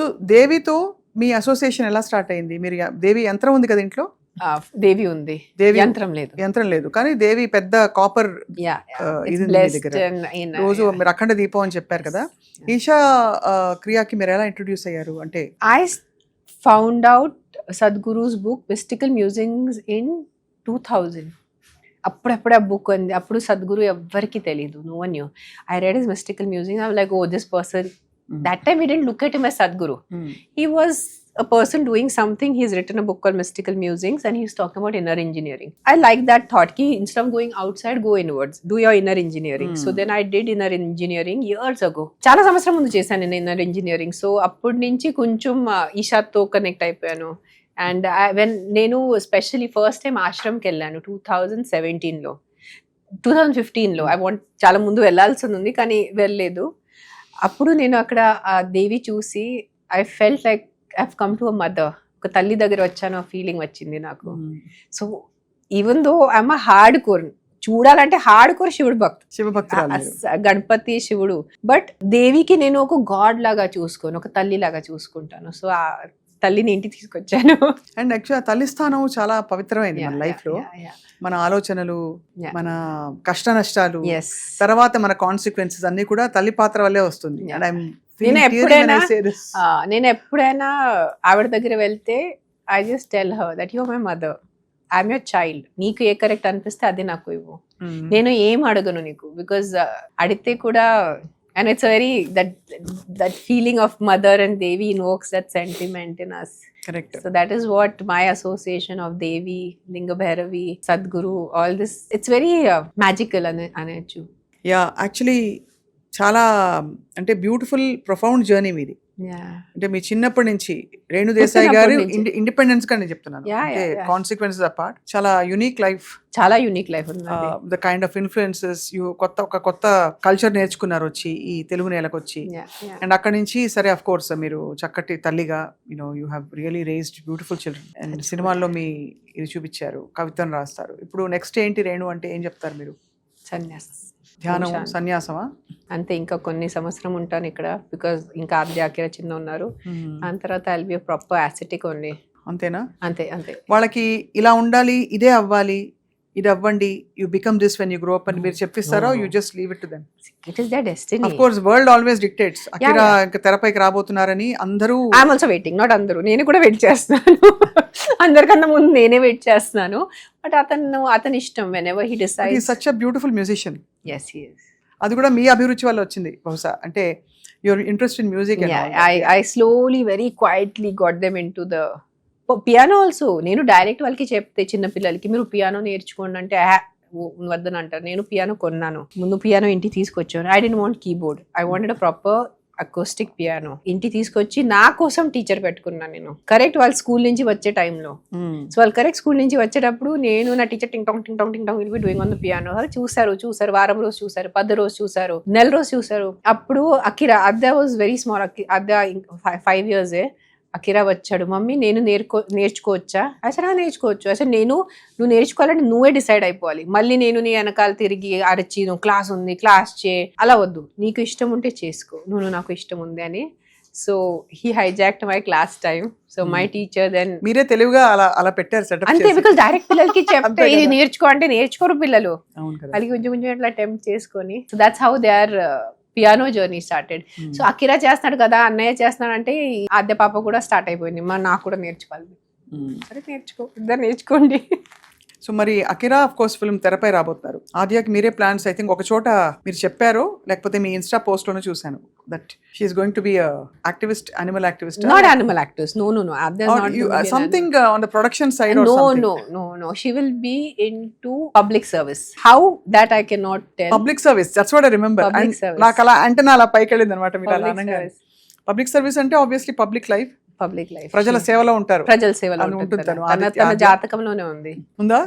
So దేవితో మీ association ఎలా స్టార్ట్ అయింది? మీరు దేవి యంత్రం ఉంది కదా ఇంట్లో? దేవి ఉంది. దేవి యంత్రం లేదు. యంత్రం లేదు. కానీ దేవి పెద్ద కాపర్ ఇది. రోజు మీరు అఖండ దీపం అని చెప్పారు కదా. ఈషా క్రియాకి మీరు ఎలా ఇంట్రొడ్యూస్ అయ్యారు? అంటే I found out Sadhguru's book mystical musings in two thousand అప్పుడప్పుడే ఆ బుక్ ఉంది. అప్పుడు సద్గురు ఎవ్వరికి తెలియదు no one you I read is mystical musing I like oh this person that time we didn't look at my Sadhguru hmm. he was a person doing something he's written a book called mystical musings and he's talking about inner engineering i like that thought ki instead of going outside go inwards do your inner engineering so Hmm. then i did inner engineering years ago చాలా సంవత్సరం ముందు చేశాను నేను inner engineering so అప్పటి నుంచి కొంచెం ఈషాతో connect అయిపోయాను అండ్ వెన్ నేను స్పెషలీ ఫస్ట్ టైం ఆశ్రమ్కి వెళ్ళాను టూ థౌజండ్ సెవెంటీన్లో టూ థౌజండ్ ఫిఫ్టీన్లో ఐ వాంట్ చాలా ముందు వెళ్ళాల్సి ఉంది కానీ వెళ్ళలేదు అప్పుడు నేను అక్కడ ఆ దేవి చూసి I felt like I come to a mother ఒక తల్లి దగ్గర వచ్చాను ఆ ఫీలింగ్ వచ్చింది నాకు. So even though I'm hard core చూడాలంటే హార్డ్ కోర్ శివుడు భక్తు. అస్- గణపతి శివుడు. బట్ దేవికి నేను ఒక గాడ్ లాగా చూసుకోను ఒక తల్లి లాగా చూసుకుంటాను. సో ఆ తల్లిని ఇంటికి తీసుకొచ్చాను. అండ్ యాక్చువల్ తల్లి స్థానం చాలా పవిత్రమైంది మన లైఫ్లో. మన ఆలోచనలు. మన కష్ట నష్టాలు తర్వాత మన కాన్సిక్వెన్సెస్ అన్ని కూడా తల్లి పాత్ర వల్లే వస్తుంది. నేను ఎప్పుడైనా-. నేను ఎప్పుడైనా ఆవిడ దగ్గర వెళ్తే I just tell her that your my mother I'm your child నీకు ఏ కరెక్ట్ అనిపిస్తే అది నాకు ఇవ్వు. మ్మ్. నేను ఏం అడగను నీకు? బికాజ్ అడిగితే కూడా and it's very that that feeling of mother and Devi invokes that sentiment in us correct so that is what my association of Devi Linga Bhairavi Sadhguru all this it's very magical అనే అనొచ్చు yeah actually చాలా అంటే beautiful profound journey మీది అంటే మీ చిన్నప్పటి నుంచి రేణు దేశాయి గారు. ఇండిపెండెన్స్గా నేను చెప్తున్నాను. కాన్సిక్వెన్సెస్ అపార్ట్ చాలా యునిక్ లైఫ్ చాలా unique life the kind of influences you కొత్త ఒక కొత్త కల్చర్ నేర్చుకున్నారు వచ్చి ఈ తెలుగు నేలకు వచ్చి. అండ్ అక్కడ నుంచి సరే అఫ్ కోర్స్ మీరు చక్కటి తల్లిగా you know you have really raised beautiful children and సినిమాల్లో మీ ఇది చూపించారు కవితను రాస్తారు. ఇప్పుడు నెక్స్ట్ ఏంటి రేణు అంటే ఏం చెప్తారు మీరు? సన్యాస్. ధ్యానం. సన్యాసమా? అంతే ఇంకా కొన్ని సంవత్సరం ఉంటాను ఇక్కడ బికాజ్ ఇంకా ఆద్యాకిర చిన్న ఉన్నారు. దాని తర్వాత I'll be proper ascetic only అంతేనా? అంతే అంతే. వాళ్ళకి ఇలా ఉండాలి ఇదే అవ్వాలి ఇది అవ్వండి you become this when you grow up అని మీరు చెప్పిస్తారా. You just leave it to them it the destiny of course world always dictates Akira. ఇంకా తెరపైకి రాబోతున్నారని అందరూ ఐఎమ్ ఆల్సో వెయిటింగ్ నాట్ అందరూ. నేను కూడా వెయిట్ చేస్తున్నాను. అందరికన్నా ముందు నేనే వెయిట్ చేస్తున్నాను. బట్ అతను అతని ఇష్టం whenever he decide such a beautiful musician yes yes అది కూడా మీ అభిరుచి వల్ల వచ్చింది బహుశా. అంటే your interest in music I I slowly very quietly got them into the piano also నేను డైరెక్ట్ వాళ్ళకి చెప్తే చిన్న పిల్లలకి మీరు పియానో నేర్చుకోండి అంటే "ఆ, ఓ- వద్దని అంటారు నేను పియానో కొన్నాను. ముందు పియానో ఇంటికి తీసుకొచ్చాను I didn't want keyboard I wanted a proper acoustic piano ఇంటికి తీసుకొచ్చి నా కోసం టీచర్ పెట్టుకున్నాను నేను. కరెక్ట్ వాళ్ళ స్కూల్ నుంచి వచ్చే టైంలో సో వాళ్ళు కరెక్ట్ స్కూల్ నుంచి వచ్చేటప్పుడు నేను నా టీచర్ టింగ్ టాంగ్ టింగ్ టాంగ్ టింగ్ Tang will be doing on the piano వాళ్ళు చూసారు చూసారు వారం రోజు చూసారు పది రోజు చూసారు నెల రోజు చూసారు అప్పుడు Akira Adya was very small Adya five years Akira వచ్చాడు మమ్మీ నేను నేర్కో నేర్చుకోవచ్చా? అసలు నేర్చుకోవచ్చు. అసలు నేను నువ్వు నేర్చుకోవాలంటే నువ్వే డిసైడ్ అయిపోవాలి. మళ్ళీ నేను నీ వెనకాల తిరిగి అరచి నువ్వు క్లాస్ ఉంది క్లాస్ చే అలా వద్దు. నీకు ఇష్టం ఉంటే చేసుకో. నువ్వు నాకు ఇష్టం ఉంది అని. So he hijacked my class time so my teacher then మీరే తెలివిగా అలా అలా పెట్టారు సెటప్ అంతే బికాస్ డైరెక్ట్ పిల్లలకి చెప్తే ఇది. నేర్చుకో అంటే నేర్చుకోరు పిల్లలు. వాళ్ళకి కొంచెం కొంచెం అట్లా అటెంప్ట్ చేసుకొని. So that's how they are piano journey started. So Akira చేస్తున్నాడు కదా అన్నయ్య చేస్తున్నాడు అంటే ఆద్య పాప కూడా స్టార్ట్ అయిపోయింది. మా నాకు కూడా నేర్చుకోవాలి. Hmm. సరే నేర్చుకో. ఇద్దరు నేర్చుకోండి. సో మరి అకిరా ఆఫ్ కోర్స్ ఫిల్మ్ తెరపై రాబోతున్నారు. ఆద్యాకి మీరే ప్లాన్స్ ఐ థింక్ ఒక చోట మీరు చెప్పారు లేకపోతే మీ ఇన్స్టా పోస్ట్లోనే చూశాను that she is going to be activist animal activist not animal actors no no no something on the production side no no no no. She will be into public service. How? That i cannot tell. Public service that's what I remember. నాకు అలా అంటే నా అలా పైకి వెళ్ళింది అనమాట మీరు అలా పబ్లిక్ సర్వీస్ అంటే obviously public life public life. ప్రజల సేవలో ఉంటారు. ప్రజల సేవలో ఉంటుంది తను. జాతకంలోనే ఉంది. ఉందా.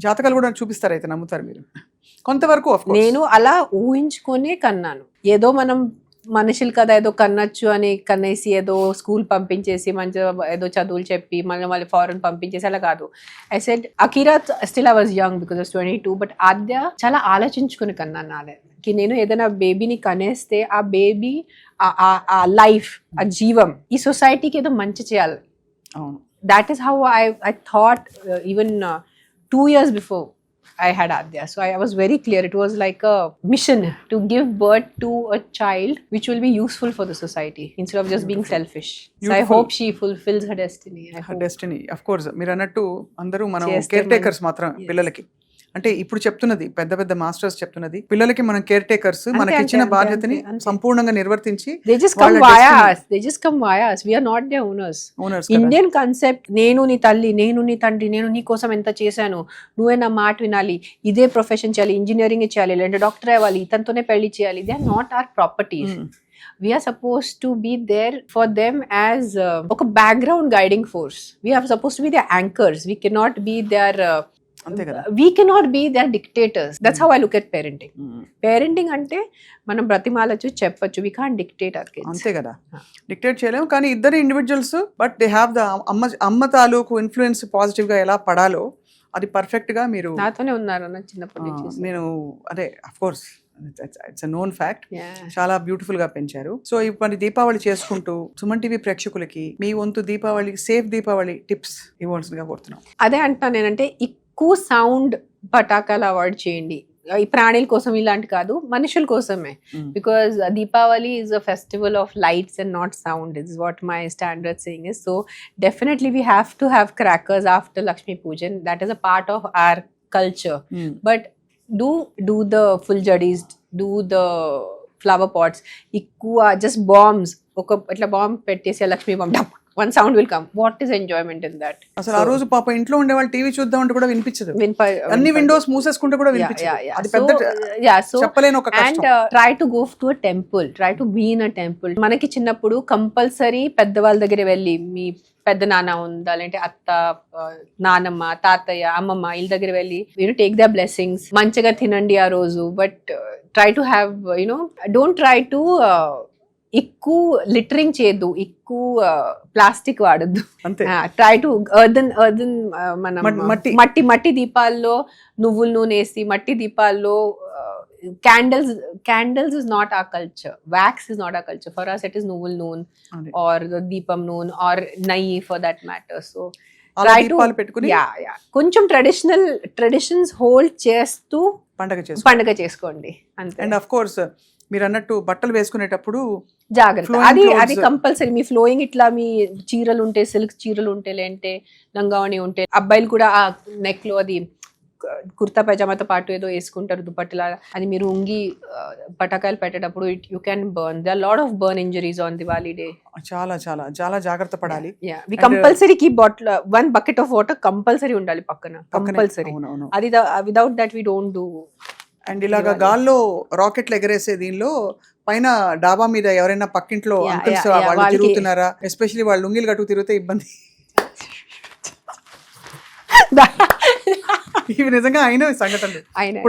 జాతకాలు కూడా చూపిస్తారు అయితే నమ్ముతారు మీరు. కొంతవరకు. నేను అలా ఊహించుకొని కన్నాను. ఏదో మనం మనుషులు కదా ఏదో కన్నచ్చు అని కన్నేసి ఏదో స్కూల్ పంపించేసి మంచిగా ఏదో చదువులు చెప్పి మళ్ళీ మళ్ళీ ఫారెన్ పంపించేసి అలా కాదు. I said Akira still I was young because twenty two but Adya చాలా ఆలోచించుకుని కన్నాను నాదే కి నేను ఏదైనా బేబీని కనేస్తే ఆ బేబీ ఆ లైఫ్ ఆ జీవం ఈ సొసైటీకి ఏదో మంచి చేయాలి అవును that is how I, I thought uh, even uh, two years before I had Adya. So I, was very clear. It was like a mission to give birth to a child which will be useful for the society instead of just being selfish. So I Beautiful. hope she fulfills her destiny. I hope. Destiny of course మీరు అన్నట్టు అందరూ మనం చేస్తే care takers మనం- మాత్రం Yes. పిల్లలకి అంటే ఇప్పుడు చెప్తున్నది పెద్ద పెద్ద మాస్టర్స్ చెప్తున్నది పిల్లలకి మనం కేర్ టేకర్స్ మనకి ఇచ్చిన బాధ్యతని. సంపూర్ణంగా నిర్వర్తించి. We are ఇండియన్ కాన్సెప్ట్ నేను నీ తల్లి నేను నీ తండ్రి నేను నీ కోసం ఎంత చేశాను నువ్వే నా మాట వినాలి ఇదే ప్రొఫెషన్ చేయాలి ఇంజనీరింగ్ చేయాలి లేదంటే డాక్టర్ అవ్వాలి ఇతనితోనే పెళ్ళి చేయాలి. They are not are properties we are suppose to be there for them as ఒక background guiding force we are suppose to be the anchors we cannot be there అంతే కదా. We cannot be there dictators that's how I look at parenting parenting అంటే మనం బ్రతిమాలచ్చు చెప్పొచ్చు. We can dictate kids అంతే కదా. Dictate చేయలేము కానీ ఇద్దరు individuals but they have the అమ్మ అమ్మ తాలూకు ఇన్ఫ్లుయెన్స్ పాజిటివ్గా ఎలా పడాలో అది పర్ఫెక్ట్గా మీరు నాతోనే ఉన్నారు చిన్నప్పటి నుంచి నేను అదే of course it's known fact. చాలా బ్యూటిఫుల్గా పెంచారు. సో ఇప్పుడు దీపావళి చేసుకుంటూ సుమన్ టీవీ ప్రేక్షకులకి మీ వంతు దీపావళి సేఫ్ దీపావళి టిప్స్ ఇవ్వాల్సిందిగా కోరుతున్నాం. అదే అంటున్నాను నేనంటే ఎక్కువ సౌండ్ పటాకాలు అవాయిడ్ చేయండి. ఈ ప్రాణుల కోసం ఇలాంటి కాదు మనుషుల కోసమే. Mm. Because Deepavali is a festival of lights and not sound is what my standard saying is so definitely we have to have crackers after Lakshmi Pujan that is a part of our culture Mm. But do do the full జడీస్ do the flower pots ఎక్కువ just bombs ఒక ఇట్లా bomb పెట్టేసి Lakshmi bomb one sound will come. What is enjoyment in that అసలు ఆ రోజు పాప ఇంట్లో ఉండే వాళ్ళు టీవీ చూద్దాం అంటే కూడా వినిపించదు. అన్ని విండోస్ మూసేసుకుంటే కూడా వినిపించదు. అది పెద్ద యా సో చెప్పలేని ఒక and try to go to a temple try to be in a temple మనకి చిన్నప్పుడు కంపల్సరీ పెద్దవాళ్ళ దగ్గర వెళ్ళి మీ పెద్ద నాన్న ఉందా లేదంటే అత్త నానమ్మ తాతయ్య అమ్మమ్మ వీళ్ళ దగ్గర వెళ్ళి యూనో టేక్ ద బ్లెస్సింగ్స్ మంచిగా తినండి ఆ రోజు but try to have you know don't try to ఎక్కువ లిటరింగ్ చేయొద్దు ఎక్కువ ప్లాస్టిక్ వాడద్దు. ట్రై టు ఎర్దన్ ఎర్దన్ మన మట్- మట్టి. మట్టి దీపాల్లో నువ్వుల నూనె వేసి మట్టి దీపాల్లో candles candles is not a culture wax is not a culture for us it is నువ్వుల నూనె. ఆర్ దీపం నూనె ఆర్ నెయ్యి ఫర్ దట్ మ్యాటర్ సో కొంచెం ట్రెడిషనల్ ట్రెడిషన్స్ హోల్డ్ చేస్తూ పండగ చేసుకో పండుగ చేసుకోండి. అంతే. అండ్ అఫ్ కోర్స్ మీరు అన్నట్టు బట్టలు వేసుకునేటప్పుడు జాగ్రత్త. అది. అది కంపల్సరీ మీ ఫ్లోయింగ్ ఇట్లా మీ చీరలు ఉంటే సిల్క్ చీరలు ఉంటే లేంటే లంగావణి ఉంటే అబ్బాయిలు కూడా ఆ నెక్లో అది కుర్తా పైజామాతో పాటు ఏదో వేసుకుంటారు దుపట్టలా అది మీరు ఉంగి పటాకాయలు పెట్టేటప్పుడు it you can burn the lot of burn injuries on Diwali day చాలా చాలా చాలా జాగ్రత్త పడాలి. Yeah we compulsory key bottle one bucket of water compulsory ఉండాలి పక్కన. కంపల్సరీ అది without that we don't do and ఇలాగా. గాల్లో రాకెట్లు ఎగరేసే దీనిలో పైన డాబా మీద ఎవరైనా పక్కింట్లో అంకుల్స్ వాళ్ళు తిరుగుతున్నారా? ఎస్పెషల్లీ వాళ్ళు లుంగిలు కట్టుకు తిరిగితే ఇబ్బంది. ఇవి నిజంగా అయిన సంఘటనలు. అయినా. ఇప్పుడు